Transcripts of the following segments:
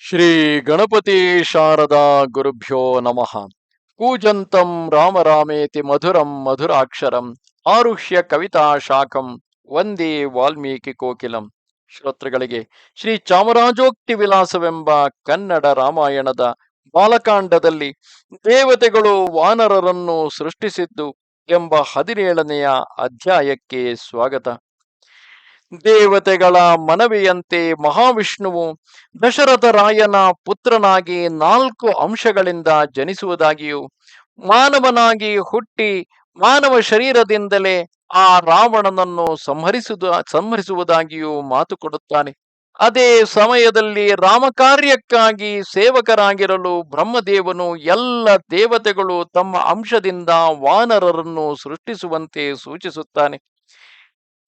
ಶ್ರೀ ಗಣಪತಿ ಶಾರದಾ ಗುರುಭ್ಯೋ ನಮಃ. ಕೂಜಂತಂ ರಾಮ ರಾಮೇತಿ ಮಧುರಂ ಮಧುರಾಕ್ಷರಂ ಆರುಹ್ಯ ಕವಿತಾ ಶಾಖಂ ವಂದೇ ವಾಲ್ಮೀಕಿ ಕೋಕಿಲಂ. ಶ್ರೋತೃಗಳಿಗೆ ಶ್ರೀ ಚಾಮರಾಜೋಕ್ತಿ ವಿಲಾಸವೆಂಬ ಕನ್ನಡ ರಾಮಾಯಣದ ಬಾಲಕಾಂಡದಲ್ಲಿ ದೇವತೆಗಳು ವಾನರರನ್ನು ಸೃಷ್ಟಿಸಿದ್ದು ಎಂಬ ಹದಿನೇಳನೆಯ ಅಧ್ಯಾಯಕ್ಕೆ ಸ್ವಾಗತ. ದೇವತೆಗಳ ಮನವಿಯಂತೆ ಮಹಾವಿಷ್ಣುವು ದಶರಥ ರಾಯನ ಪುತ್ರನಾಗಿ ನಾಲ್ಕು ಅಂಶಗಳಿಂದ ಜನಿಸುವುದಾಗಿಯೂ, ಮಾನವನಾಗಿ ಹುಟ್ಟಿ ಮಾನವ ಶರೀರದಿಂದಲೇ ಆ ರಾವಣನನ್ನು ಸಂಹರಿಸುವ ಸಂಹರಿಸುವುದಾಗಿಯೂ ಮಾತು ಕೊಡುತ್ತಾನೆ. ಅದೇ ಸಮಯದಲ್ಲಿ ರಾಮಕಾರ್ಯಕ್ಕಾಗಿ ಸೇವಕರಾಗಿರಲು ಬ್ರಹ್ಮದೇವನು ಎಲ್ಲ ದೇವತೆಗಳು ತಮ್ಮ ಅಂಶದಿಂದ ವಾನರರನ್ನು ಸೃಷ್ಟಿಸುವಂತೆ ಸೂಚಿಸುತ್ತಾನೆ.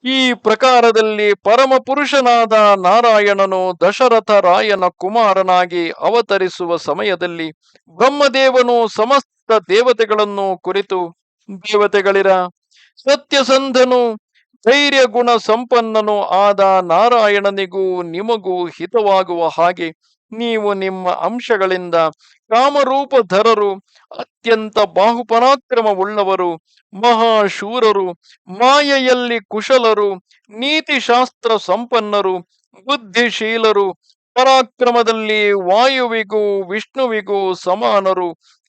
ಈ ಪ್ರಕಾರದಲ್ಲಿ ಪರಮ ಪುರುಷನಾದ ನಾರಾಯಣನು ದಶರಥ ರಾಯನ ಕುಮಾರನಾಗಿ ಅವತರಿಸುವ ಸಮಯದಲ್ಲಿ ಬ್ರಹ್ಮದೇವನು ಸಮಸ್ತ ದೇವತೆಗಳನ್ನು ಕುರಿತು, ದೇವತೆಗಳಿರ ಸತ್ಯಸಂಧನು ಧೈರ್ಯ ಗುಣ ಸಂಪನ್ನನು ಆದ ನಾರಾಯಣನಿಗೂ ನಿಮಗೂ ಹಿತವಾಗುವ ಹಾಗೆ ನೀವು ನಿಮ್ಮ ಅಂಶಗಳಿಂದ ಕಾಮರೂಪಧರರು, ಅತ್ಯಂತ ಬಾಹುಪರಾಕ್ರಮವುಳ್ಳವರು, ಮಹಾಶೂರರು, ಮಾಯೆಯಲ್ಲಿ ಕುಶಲರು, ನೀತಿಶಾಸ್ತ್ರ ಸಂಪನ್ನರು, ಬುದ್ಧಿಶೀಲರು, ಪರಾಕ್ರಮದಲ್ಲಿ ವಾಯುವಿಗೂ ವಿಷ್ಣುವಿಗೂ ಸಮಾನರು,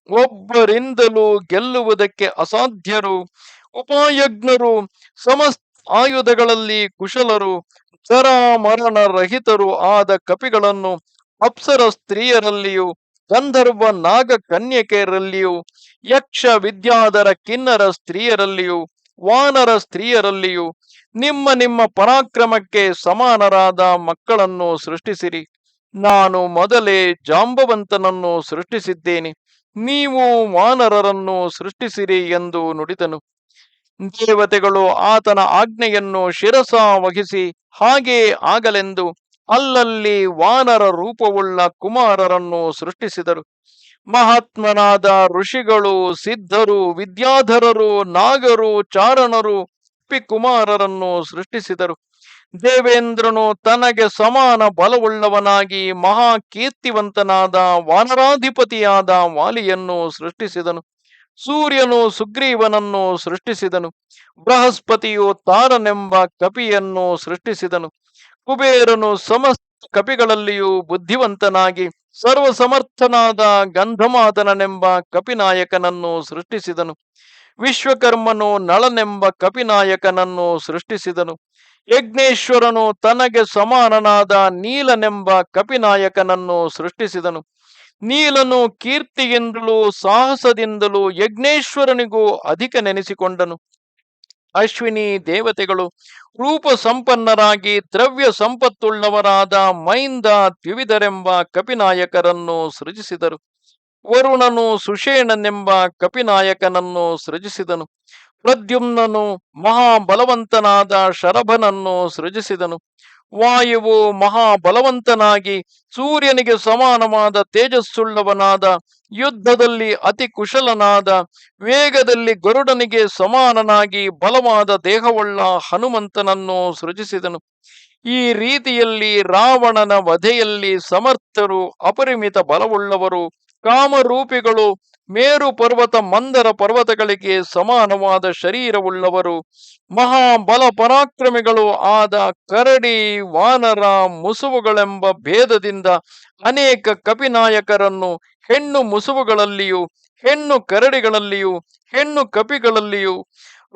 ಒಬ್ಬರಿಂದಲೂ ಗೆಲ್ಲುವುದಕ್ಕೆ ಅಸಾಧ್ಯರು, ಉಪಾಯಜ್ಞರು, ಸಮಸ್ತ ಆಯುಧಗಳಲ್ಲಿ ಕುಶಲರು ಜರ ಮರಣ ರಹಿತರು ಆದ ಕಪಿಗಳನ್ನು ಅಪ್ಸರ ಸ್ತ್ರೀಯರಲ್ಲಿಯೂ, ಗಂಧರ್ವ ನಾಗ ಕನ್ಯಕೆಯರಲ್ಲಿಯೂ ಯಕ್ಷ ವಿದ್ಯಾಧರ ಕಿನ್ನರ ಸ್ತ್ರೀಯರಲ್ಲಿಯೂ, ವಾನರ ಸ್ತ್ರೀಯರಲ್ಲಿಯೂ, ನಿಮ್ಮ ನಿಮ್ಮ ಪರಾಕ್ರಮಕ್ಕೆ ಸಮಾನರಾದ ಮಕ್ಕಳನ್ನು ಸೃಷ್ಟಿಸಿರಿ. ನಾನು ಮೊದಲೇ ಜಾಂಬವಂತನನ್ನು ಸೃಷ್ಟಿಸಿದ್ದೇನೆ. ನೀವು ವಾನರರನ್ನು ಸೃಷ್ಟಿಸಿರಿ ಎಂದು ನುಡಿದನು. ದೇವತೆಗಳು ಆತನ ಆಜ್ಞೆಯನ್ನು ಶಿರಸ ವಹಿಸಿ ಹಾಗೆ ಆಗಲೆಂದು ಅಲ್ಲಲ್ಲಿ ವಾನರ ರೂಪವುಳ್ಳ ಕುಮಾರರನ್ನು ಸೃಷ್ಟಿಸಿದರು. ಮಹಾತ್ಮನಾದ ಋಷಿಗಳು, ಸಿದ್ಧರು, ವಿದ್ಯಾಧರರು, ನಾಗರು, ಚಾರಣರು ಕುಮಾರರನ್ನು ಸೃಷ್ಟಿಸಿದರು. ದೇವೇಂದ್ರನು ತನಗೆ ಸಮಾನ ಬಲವುಳ್ಳವನಾಗಿ ಮಹಾ ಕೀರ್ತಿವಂತನಾದ ವಾನರಾಧಿಪತಿಯಾದ ವಾಲಿಯನ್ನು ಸೃಷ್ಟಿಸಿದನು. ಸೂರ್ಯನು ಸುಗ್ರೀವನನ್ನು ಸೃಷ್ಟಿಸಿದನು. ಬೃಹಸ್ಪತಿಯು ತಾರನೆಂಬ ಕಪಿಯನ್ನು ಸೃಷ್ಟಿಸಿದನು. ಕುಬೇರನು ಸಮಸ್ತ ಕಪಿಗಳಲ್ಲಿಯೂ ಬುದ್ಧಿವಂತನಾಗಿ ಸರ್ವಸಮರ್ಥನಾದ ಗಂಧಮಾತನನೆಂಬ ಕಪಿನಾಯಕನನ್ನು ಸೃಷ್ಟಿಸಿದನು. ವಿಶ್ವಕರ್ಮನು ನಳನೆಂಬ ಕಪಿನಾಯಕನನ್ನು ಸೃಷ್ಟಿಸಿದನು. ಯಜ್ಞೇಶ್ವರನು ತನಗೆ ಸಮಾನನಾದ ನೀಲನೆಂಬ ಕಪಿನಾಯಕನನ್ನು ಸೃಷ್ಟಿಸಿದನು. ನೀಲನು ಕೀರ್ತಿಯಿಂದಲೂ ಸಾಹಸದಿಂದಲೂ ಯಜ್ಞೇಶ್ವರನಿಗೂ ಅಧಿಕ ನೆನೆಸಿಕೊಂಡನು ಅಶ್ವಿನಿ ದೇವತೆಗಳು ರೂಪ ಸಂಪನ್ನರಾಗಿ ದ್ರವ್ಯ ಸಂಪತ್ತುಳ್ಳವರಾದ ಮೈಂದ ತ್ವಿವಿಧರೆಂಬ ಕಪಿನಾಯಕರನ್ನು ಸೃಜಿಸಿದರು. ವರುಣನು ಸುಷೇಣನೆಂಬ ಕಪಿನಾಯಕನನ್ನು ಸೃಜಿಸಿದನು. ಪ್ರದ್ಯುಮ್ನನು ಮಹಾಬಲವಂತನಾದ ಶರಭನನ್ನು ಸೃಜಿಸಿದನು. ವಾಯುವು ಮಹಾಬಲವಂತನಾಗಿ ಸೂರ್ಯನಿಗೆ ಸಮಾನವಾದ ತೇಜಸ್ಸುಳ್ಳವನಾದ, ಯುದ್ಧದಲ್ಲಿ ಅತಿ ಕುಶಲನಾದ, ವೇಗದಲ್ಲಿ ಗರುಡನಿಗೆ ಸಮಾನನಾಗಿ ಬಲವಾದ ದೇಹವುಳ್ಳ ಹನುಮಂತನನ್ನು ಸೃಜಿಸಿದನು. ಈ ರೀತಿಯಲ್ಲಿ ರಾವಣನ ವಧೆಯಲ್ಲಿ ಸಮರ್ಥರು, ಅಪರಿಮಿತ ಬಲವುಳ್ಳವರು, ಕಾಮರೂಪಿಗಳು ಮೇರು ಪರ್ವತ ಮಂದರ ಪರ್ವತಗಳಿಗೆ ಸಮಾನವಾದ ಶರೀರವುಳ್ಳವರು, ಮಹಾಬಲ ಪರಾಕ್ರಮಿಗಳು ಆದ ಕರಡಿ, ವಾನರ ಮುಸುವುಗಳೆಂಬ ಭೇದದಿಂದ ಅನೇಕ ಕಪಿನಾಯಕರನ್ನು ಹೆಣ್ಣು ಮುಸುವುಗಳಲ್ಲಿಯೂ ಹೆಣ್ಣು ಕರಡಿಗಳಲ್ಲಿಯೂ, ಹೆಣ್ಣು ಕಪಿಗಳಲ್ಲಿಯೂ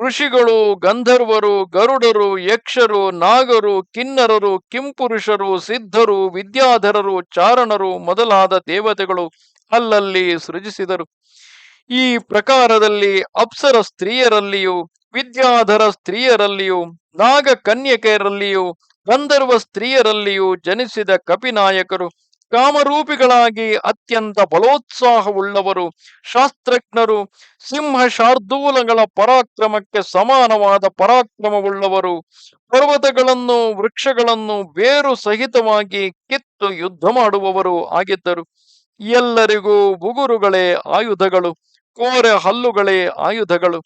ಋಷಿಗಳು, ಗಂಧರ್ವರು, ಗರುಡರು, ಯಕ್ಷರು, ನಾಗರು, ಕಿನ್ನರರು, ಕಿಂಪುರುಷರು, ಸಿದ್ಧರು, ವಿದ್ಯಾಧರರು, ಚಾರಣರು ಮೊದಲಾದ ದೇವತೆಗಳು ಅಲ್ಲಲ್ಲಿ ಸೃಜಿಸಿದರು. ಈ ಪ್ರಕಾರದಲ್ಲಿ ಅಪ್ಸರ ಸ್ತ್ರೀಯರಲ್ಲಿಯೂ, ವಿದ್ಯಾಧರ ಸ್ತ್ರೀಯರಲ್ಲಿಯೂ ನಾಗ ಕನ್ಯಕೆಯರಲ್ಲಿಯೂ ಗಂಧರ್ವ ಸ್ತ್ರೀಯರಲ್ಲಿಯೂ ಜನಿಸಿದ ಕಪಿನಾಯಕರು ಕಾಮರೂಪಿಗಳಾಗಿ ಅತ್ಯಂತ ಬಲೋತ್ಸಾಹವುಳ್ಳವರು, ಶಾಸ್ತ್ರಜ್ಞರು, ಸಿಂಹ ಶಾರ್ದೂಲಗಳ ಪರಾಕ್ರಮಕ್ಕೆ ಸಮಾನವಾದ ಪರಾಕ್ರಮವುಳ್ಳವರು, ಪರ್ವತಗಳನ್ನು, ವೃಕ್ಷಗಳನ್ನು ಬೇರು ಸಹಿತವಾಗಿ ಕಿತ್ತು ಯುದ್ಧ ಮಾಡುವವರು ಆಗಿದ್ದರು. ಎಲ್ಲರಿಗೂ ಬುಗುರುಗಳೇ ಆಯುಧಗಳು, ಕೋರೆ ಹಲ್ಲುಗಳೇ ಆಯುಧಗಳು.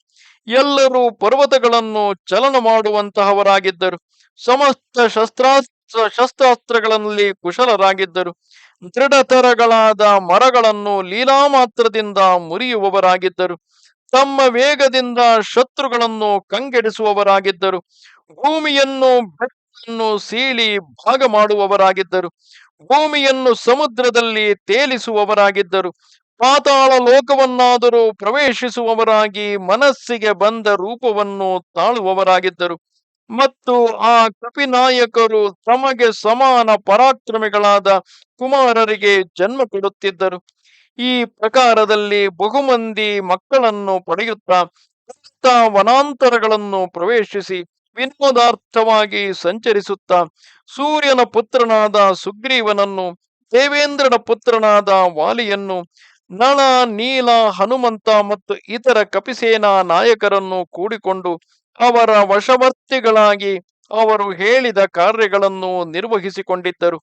ಎಲ್ಲರೂ ಪರ್ವತಗಳನ್ನು ಚಲನ ಮಾಡುವಂತಹವರಾಗಿದ್ದರು. ಸಮಸ್ತ ಶಸ್ತ್ರಾಸ್ತ್ರ ಶಸ್ತ್ರಾಸ್ತ್ರಗಳಲ್ಲಿ ಕುಶಲರಾಗಿದ್ದರು. ದೃಢತರಗಳಾದ ಮರಗಳನ್ನು ಲೀಲಾಮಾತ್ರದಿಂದ ಮುರಿಯುವವರಾಗಿದ್ದರು. ತಮ್ಮ ವೇಗದಿಂದ ಶತ್ರುಗಳನ್ನು ಕಂಗೆಡಿಸುವವರಾಗಿದ್ದರು. ಭೂಮಿಯನ್ನು ಬೆಟ್ಟವನ್ನು ಸೀಳಿ ಭಾಗ ಮಾಡುವವರಾಗಿದ್ದರು ಭೂಮಿಯನ್ನು ಸಮುದ್ರದಲ್ಲಿ ತೇಲಿಸುವವರಾಗಿದ್ದರು. ಪಾತಾಳ ಲೋಕವನ್ನಾದರೂ ಪ್ರವೇಶಿಸುವವರಾಗಿ ಮನಸ್ಸಿಗೆ ಬಂದ ರೂಪವನ್ನು ತಾಳುವವರಾಗಿದ್ದರು. ಮತ್ತು ಆ ಕಪಿನಾಯಕರು ತಮಗೆ ಸಮಾನ ಪರಾಕ್ರಮಿಗಳಾದ ಕುಮಾರರಿಗೆ ಜನ್ಮ ಕೊಡುತ್ತಿದ್ದರು. ಈ ಪ್ರಕಾರದಲ್ಲಿ ಬಹುಮಂದಿ ಮಕ್ಕಳನ್ನು ಪಡೆಯುತ್ತಾ ವನಾಂತರಗಳನ್ನು ಪ್ರವೇಶಿಸಿ ವಿನೋದಾರ್ಥವಾಗಿ ಸಂಚರಿಸುತ್ತಾ ಸೂರ್ಯನ ಪುತ್ರನಾದ ಸುಗ್ರೀವನನ್ನು, ದೇವೇಂದ್ರನ ಪುತ್ರನಾದ ವಾಲಿಯನ್ನು, ನಳ, ನೀಲ, ಹನುಮಂತ ಮತ್ತು ಇತರ ಕಪಿಸೇನಾ ನಾಯಕರನ್ನು ಕೂಡಿಕೊಂಡು ಅವರ ವಶವರ್ತಿಗಳಾಗಿ ಅವರು ಹೇಳಿದ ಕಾರ್ಯಗಳನ್ನು ನಿರ್ವಹಿಸಿಕೊಂಡಿದ್ದರು.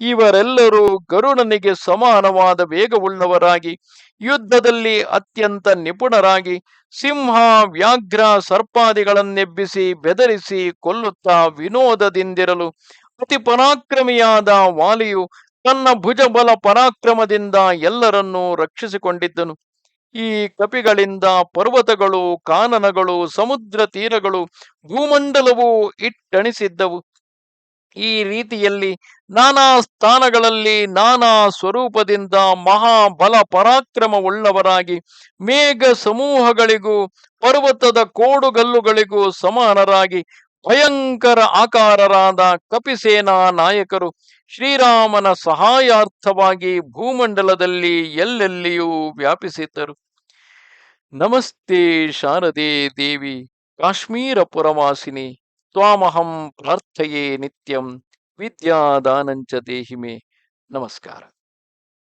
ಇವರೆಲ್ಲರೂ ಗರುಡನಿಗೆ ಸಮಾನವಾದ ವೇಗವುಳ್ಳವರಾಗಿ, ಯುದ್ಧದಲ್ಲಿ ಅತ್ಯಂತ ನಿಪುಣರಾಗಿ, ಸಿಂಹ, ವ್ಯಾಘ್ರ ಸರ್ಪಾದಿಗಳನ್ನೆಬ್ಬಿಸಿ ಬೆದರಿಸಿ ಕೊಲ್ಲುತ್ತಾ ವಿನೋದದಿಂದಿರಲು ಅತಿ ಪರಾಕ್ರಮಿಯಾದ ವಾಲಿಯು ತನ್ನ ಭುಜಬಲ ಪರಾಕ್ರಮದಿಂದ ಎಲ್ಲರನ್ನೂ ರಕ್ಷಿಸಿಕೊಂಡಿದ್ದನು. ಈ ಕಪಿಗಳಿಂದ ಪರ್ವತಗಳು, ಕಾನನಗಳು, ಸಮುದ್ರ ತೀರಗಳು, ಭೂಮಂಡಲವು ಇಟ್ಟಣಿಸಿದ್ದವು. ಈ ರೀತಿಯಲ್ಲಿ ನಾನಾ ಸ್ಥಾನಗಳಲ್ಲಿ ನಾನಾ ಸ್ವರೂಪದಿಂದ ಮಹಾಬಲ ಪರಾಕ್ರಮವುಳ್ಳವರಾಗಿ ಮೇಘ ಸಮೂಹಗಳಿಗೂ, ಪರ್ವತದ ಕೋಡುಗಲ್ಲುಗಳಿಗೂ ಸಮಾನರಾಗಿ ಭಯಂಕರ ಆಕಾರರಾದ ಕಪಿಸೇನಾ ನಾಯಕರು ಶ್ರೀರಾಮನ ಸಹಾಯಾರ್ಥವಾಗಿ ಭೂಮಂಡಲದಲ್ಲಿ ಎಲ್ಲೆಲ್ಲಿಯೂ ವ್ಯಾಪಿಸಿದ್ದರು. ನಮಸ್ತೆ ಶಾರದೆ ದೇವಿ ಕಾಶ್ಮೀರ ಪುರವಾಸಿನಿ ತ್ವಾಮಹಂ ಪ್ರಾರ್ಥೆಯೇ ನಿತ್ಯಂ, ವಿದ್ಯಾದಾನಂಚ ದೇಹಿಮೆ. ನಮಸ್ಕಾರ.